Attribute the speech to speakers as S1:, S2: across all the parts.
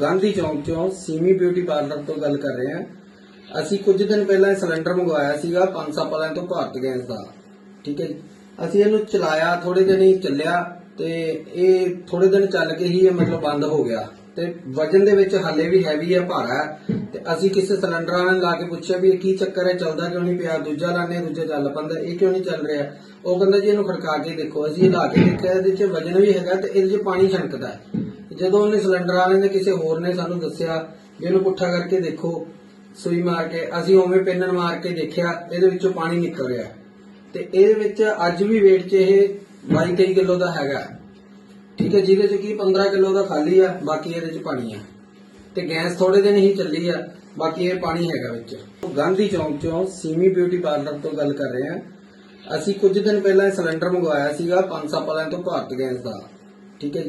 S1: ਗਾਂਧੀ ਚੌਂਕ ਚੋਂ Simi beauty parlour ਤੋਂ ਗੱਲ ਕਰ ਰਹੇ ਹਾਂ। ਅਸੀਂ ਕੁਝ ਦਿਨ ਪਹਿਲਾਂ ਇਹ ਸਿਲੰਡਰ ਮੰਗਵਾਇਆ ਸੀਗਾ, ਪੰਜ ਸਾਲ ਤੋਂ ਭਾਰਤ ਗੈਸ ਦਾ। ਠੀਕ ਹੈ ਜੀ। ਅਸੀਂ ਇਹਨੂੰ ਚਲਾਇਆ ਥੋੜੇ ਦਿਨ ਹੀ ਚੱਲਿਆ ਤੇ ਇਹ ਥੋੜੇ ਦਿਨ ਚੱਲ ਕੇ ਹੀ ਇਹ ਮਤਲਬ ਬੰਦ ਹੋ ਗਿਆ। ਤੇ ਵਜਨ ਦੇ ਵਿੱਚ ਹਾਲੇ ਵੀ ਹੈਵੀ ਹੈ, ਭਾਰਾ ਤੇ ਅਸੀਂ ਕਿਸੇ ਸਿਲੰਡਰਾਂ ਨਾਲ ਲਾ ਕੇ ਪੁੱਛਿਆ ਵੀ ਇਹ ਕੀ ਚੱਕਰ ਹੈ, ਚੱਲਦਾ ਕਿਉਂ ਨਹੀਂ ਪਿਆ? ਦੂਜਾ ਲਾਣੇ ਦੂਜਾ ਚੱਲ ਪੰਦਾ, ਇਹ ਕਿਉਂ ਨਹੀਂ ਚੱਲ ਰਿਹਾ? ਉਹ ਕਹਿੰਦਾ ਜੀ ਇਹਨੂੰ ਖੜਕਾ ਕੇ ਦੇਖੋ। ਅਸੀਂ ਇਹ ਲਾ ਕੇ ਦੇਖਿਆ, ਇਹਦੇ 'ਚ ਵਜਨ ਵੀ ਹੈਗਾ ਤੇ ਇਹਦੇ 'ਚ ਪਾਣੀ ਛਣਕਦਾ ਹੈ। ਜਦੋਂ ਉਹਨੇ ਸਿਲੰਡਰ ਵਾਲੇ ਨੇ ਕਿਸੇ ਹੋਰ ਨੇ ਸਾਨੂੰ ਦੱਸਿਆ ਵੀ ਇਹਨੂੰ ਪੁੱਠਾ ਕਰਕੇ ਦੇਖੋ, ਸੂਈ ਮਾਰ ਕੇ, ਅਸੀਂ ਉਵੇਂ ਪਿੰਨਣ ਮਾਰ ਕੇ ਦੇਖਿਆ, ਇਹਦੇ ਵਿੱਚੋਂ ਪਾਣੀ ਨਿਕਲ ਰਿਹਾ। ਤੇ ਇਹਦੇ ਵਿੱਚ ਅੱਜ ਵੀ weight 'ਚ ਇਹ 22 ਕਿਲੋ ਦਾ ਹੈਗਾ। ਠੀਕ ਹੈ, ਜਿਹਦੇ 'ਚ ਕੀ 15 ਕਿਲੋ ਦਾ ਖਾਲੀ ਆ, ਬਾਕੀ ਇਹਦੇ 'ਚ ਪਾਣੀ ਆ। ਤੇ ਗੈਸ ਥੋੜੇ ਦਿਨ ਹੀ ਚੱਲੀ ਆ, ਬਾਕੀ ਇਹ ਪਾਣੀ ਹੈਗਾ ਵਿੱਚ। ਗਾਂਧੀ ਚੌਂਕ ਚੋਂ ਸੀਮੀ ਬਿਊਟੀ ਪਾਰਲਰ ਤੋਂ ਗੱਲ ਕਰ ਰਹੇ ਆ ਅਸੀਂ ਕੁਝ ਦਿਨ ਪਹਿਲਾਂ ਸਿਲੰਡਰ ਮੰਗਵਾਇਆ ਸੀਗਾ, ਪੰਜ ਸਾਲ ਤੋਂ ਭਾਰਤ ਗੈਸ ਦਾ। ਠੀਕ ਹੈ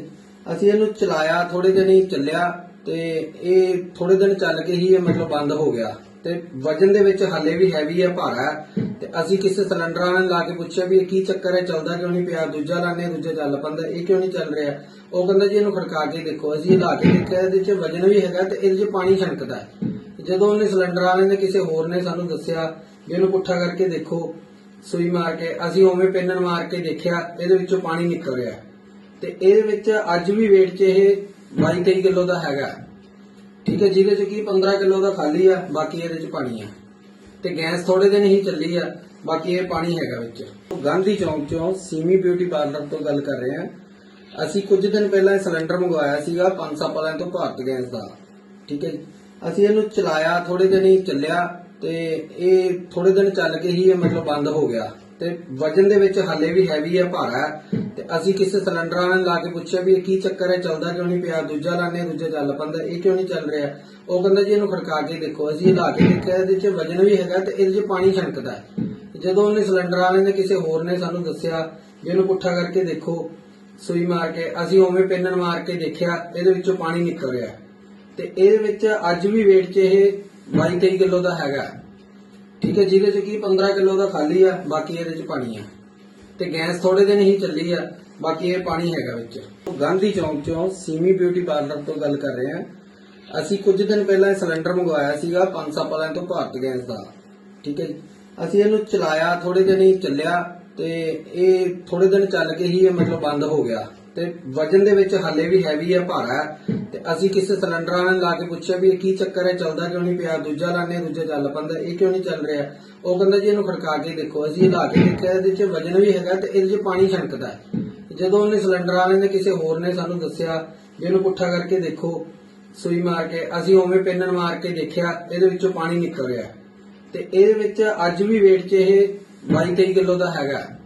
S1: ਅਸੀਂ ਇਹਨੂੰ ਚਲਾਇਆ ਥੋੜੇ ਦਿਨ ਹੀ ਚੱਲਿਆ ਤੇ ਇਹ ਥੋੜੇ ਦਿਨ ਚੱਲ ਕੇ ਹੀ ਇਹ ਮਤਲਬ ਬੰਦ ਹੋ ਗਿਆ। ਤੇ ਵਜਨ ਦੇ ਵਿੱਚ ਹਾਲੇ ਵੀ ਹੈਵੀ ਹੈ ਭਾਰਾ। ਹੈ ਤੇ ਅਸੀਂ ਕਿਸੇ ਸਿਲੰਡਰ ਸਿਲੰਡਰਾਂ ਨੂੰ ਲਾ ਕੇ ਪੁੱਛਿਆ ਵੀ ਇਹ ਕੀ ਚੱਕਰ ਹੈ, ਚੱਲਦਾ ਕਿਉਂ ਨਹੀਂ ਪਿਆ? ਦੂਜਾ ਲਾਣੇ ਦੂਜਾ ਚੱਲ ਪੰਦਾ। ਇਹ ਕਿਉਂ ਨਹੀਂ ਚੱਲ ਰਿਹਾ? ਉਹ ਕਹਿੰਦਾ ਜੀ ਇਹਨੂੰ ਖੜਕਾ ਕੇ ਦੇਖੋ। ਅਸੀਂ ਇਹ ਲਾ ਕੇ ਦੇਖਿਆ, ਇਹਦੇ 'ਚ ਵਜਨ ਵੀ ਹੈਗਾ ਤੇ ਇਹਦੇ 'ਚ ਪਾਣੀ ਛਣਕਦਾ ਹੈ। ਜਦੋਂ ਉਹਨੇ ਸਿਲੰਡਰ ਵਾਲੇ ਨੇ ਕਿਸੇ ਹੋਰ ਨੇ ਸਾਨੂੰ ਦੱਸਿਆ ਵੀ ਇਹਨੂੰ ਪੁੱਠਾ ਕਰਕੇ ਦੇਖੋ, ਸੂਈ ਮਾਰ ਕੇ। ਅਸੀਂ ਉਵੇਂ ਪਿੰਨਣ ਮਾਰ ਕੇ ਦੇਖਿਆ, ਇਹਦੇ ਵਿੱਚੋਂ ਪਾਣੀ ਨਿਕਲ ਰਿਹਾ ਤੇ ਇਹਦੇ ਵਿੱਚ ਅੱਜ ਵੀ weight 'ਚ ਇਹ 22 23 ਕਿਲੋ ਦਾ ਹੈਗਾ। ਠੀਕ ਹੈ, ਜਿਹਦੇ 'ਚ ਕੀ 15 ਕਿਲੋ ਦਾ ਖਾਲੀ ਆ, ਬਾਕੀ ਇਹਦੇ 'ਚ ਪਾਣੀ ਆ। ਤੇ ਗੈਸ ਥੋੜੇ ਦਿਨ ਹੀ ਚੱਲੀ ਆ, ਬਾਕੀ ਇਹ ਪਾਣੀ ਹੈਗਾ ਵਿੱਚ। ਗਾਂਧੀ ਚੌਂਕ ਚੋਂ ਸੀਮੀ ਬਿਊਟੀ ਪਾਰਲਰ ਤੋਂ ਗੱਲ ਕਰ ਰਹੇ ਆ। ਅਸੀਂ ਕੁਝ ਦਿਨ ਪਹਿਲਾਂ ਇਹ ਸਿਲੰਡਰ ਮੰਗਵਾਇਆ ਸੀਗਾ, ਪੰਜ ਸਾਲ ਪਹਿਲਾਂ ਤੋਂ ਭਾਰਤ ਗੈਸ ਦਾ। ਠੀਕ ਹੈ ਅਸੀਂ ਇਹਨੂੰ ਚਲਾਇਆ ਥੋੜੇ ਦਿਨ ਹੀ ਚੱਲਿਆ, ਤੇ ਇਹ ਥੋੜੇ ਦਿਨ ਚੱਲ ਕੇ ਹੀ ਇਹ ਮਤਲਬ ਬੰਦ ਹੋ ਗਿਆ। ਤੇ ਵਜਨ ਦੇ ਵਿੱਚ ਹਾਲੇ ਵੀ ਹੈਵੀ ਹੈ ਭਾਰਾ ਹੈ। ਤੇ ਅਸੀਂ ਕਿਸੇ ਸਿਲੰਡਰ ਸਿਲੰਡਰਾਂ ਨੂੰ ਲਾ ਕੇ ਪੁੱਛਿਆ ਵੀ ਇਹ ਕੀ ਚੱਕਰ ਹੈ, ਚੱਲਦਾ ਕਿਉਂ ਨਹੀਂ ਪਿਆ? ਦੂਜਾ ਲਾਣੇ ਦੂਜਾ ਚੱਲ ਪੰਦਾ, ਇਹ ਕਿਉਂ ਨਹੀਂ ਚੱਲ ਰਿਹਾ? ਉਹ ਕਹਿੰਦਾ ਜੀ ਇਹਨੂੰ ਖੜਕਾ ਕੇ ਦੇਖੋ, ਅਸੀਂ ਇਹ ਲਾ ਕੇ ਦੇਖਿਆ, ਇਹਦੇ 'ਚ ਵਜਨ ਵੀ ਹੈਗਾ ਤੇ ਇਹਦੇ 'ਚ ਪਾਣੀ ਛਣਕਦਾ ਹੈ। ਜਦੋਂ ਉਹਨੇ ਸਿਲੰਡਰ ਵਾਲੇ ਨੇ ਕਿਸੇ ਹੋਰ ਨੇ ਸਾਨੂੰ ਦੱਸਿਆ ਵੀ ਇਹਨੂੰ ਪੁੱਠਾ ਕਰਕੇ ਦੇਖੋ, ਸੂਈ ਮਾਰ ਕੇ, ਅਸੀਂ ਉਵੇਂ ਪਿੰਨਣ ਮਾਰ ਕੇ ਦੇਖਿਆ, ਇਹਦੇ ਵਿੱਚੋਂ ਪਾਣੀ ਨਿਕਲ ਰਿਹਾ ਤੇ ਇਹਦੇ ਵਿੱਚ ਅੱਜ ਵੀ weight 'ਚ ਇਹ 22 23 ਕਿਲੋ ਦਾ ਹੈਗਾ ਠੀਕ ਹੈ, ਜਿਹਦੇ 'ਚ ਕੀ 15 ਕਿਲੋ ਦਾ ਖਾਲੀ ਆ, ਬਾਕੀ ਇਹਦੇ 'ਚ ਪਾਣੀ ਆ। ਤੇ ਗੈਸ ਥੋੜੇ ਦਿਨ ਹੀ ਚੱਲੀ ਆ, ਬਾਕੀ ਇਹ ਪਾਣੀ ਹੈਗਾ ਵਿੱਚ। ਗਾਂਧੀ ਚੌਂਕ ਚੋਂ ਸੀਮੀ ਬਿਊਟੀ ਪਾਰਲਰ ਤੋਂ ਗੱਲ ਕਰ ਰਹੇ ਆ। ਅਸੀਂ ਕੁਝ ਦਿਨ ਪਹਿਲਾਂ ਸਿਲੰਡਰ ਮੰਗਵਾਇਆ ਸੀਗਾ, ਪੰਜ ਸਾਲ ਪਹਿਲਾਂ ਤੋਂ ਭਾਰਤ ਗੈਸ ਦਾ। ਠੀਕ ਹੈ ਅਸੀਂ ਇਹਨੂੰ ਚਲਾਇਆ ਥੋੜੇ ਦਿਨ ਹੀ ਚੱਲਿਆ, ਤੇ ਇਹ ਥੋੜੇ ਦਿਨ ਚੱਲ ਕੇ ਹੀ ਇਹ ਮਤਲਬ ਬੰਦ ਹੋ ਗਿਆ। ਤੇ ਵਜਨ ਦੇ ਵਿੱਚ ਹਾਲੇ ਵੀ ਹੈਵੀ ਹੈ ਭਾਰਾ ਹੈ। ਤੇ ਅਸੀਂ ਕਿਸੇ ਸਿਲੰਡਰਾਂ ਨਾਲ ਲਾ ਕੇ ਪੁੱਛਿਆ ਵੀ ਇਹ ਕੀ ਚੱਕਰ ਹੈ, ਚੱਲਦਾ ਕਿਉਂ ਨਹੀਂ ਪਿਆ? ਦੂਜਾ ਲਾਣੇ ਦੂਜਾ ਚੱਲ ਪੰਦਾ, ਇਹ ਕਿਉਂ ਨਹੀਂ ਚੱਲ ਰਿਹਾ? ਉਹ ਕਹਿੰਦਾ ਜੀ ਇਹਨੂੰ ਖੜਕਾ ਕੇ ਦੇਖੋ। ਅਸੀਂ ਇਹ ਲਾ ਕੇ ਦੇਖਿਆ, ਇਹਦੇ 'ਚ ਵਜਨ ਵੀ ਹੈਗਾ ਤੇ ਇਹਦੇ 'ਚ ਪਾਣੀ ਛਣਕਦਾ ਹੈ। ਜਦੋਂ ਉਹਨੇ ਸਿਲੰਡਰ ਵਾਲੇ ਨੇ ਕਿਸੇ ਹੋਰ ਨੇ ਸਾਨੂੰ ਦੱਸਿਆ ਵੀ ਇਹਨੂੰ ਪੁੱਠਾ ਕਰਕੇ ਦੇਖੋ, ਸੂਈ ਮਾਰ ਕੇ, ਅਸੀਂ ਉਵੇਂ ਪਿੰਨਣ ਮਾਰ ਕੇ ਦੇਖਿਆ, ਇਹਦੇ ਵਿੱਚੋਂ ਪਾਣੀ ਨਿਕਲ ਰਿਹਾ ਤੇ ਇਹਦੇ ਵਿੱਚ ਅੱਜ ਵੀ weight 'ਚ ਇਹ 22 23 ਕਿਲੋ ਦਾ ਹੈਗਾ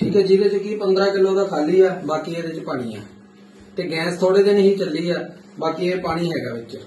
S1: ਠੀਕ ਹੈ, ਜਿਹਦੇ 'ਚ ਕੀ 15 ਕਿਲੋ ਦਾ ਖਾਲੀ ਆ, ਬਾਕੀ ਇਹਦੇ 'ਚ ਪਾਣੀ ਆ। ਤੇ ਗੈਸ ਥੋੜੇ ਦਿਨ ਹੀ ਚੱਲੀ ਆ, ਬਾਕੀ ਇਹ ਪਾਣੀ ਹੈਗਾ ਵਿੱਚ।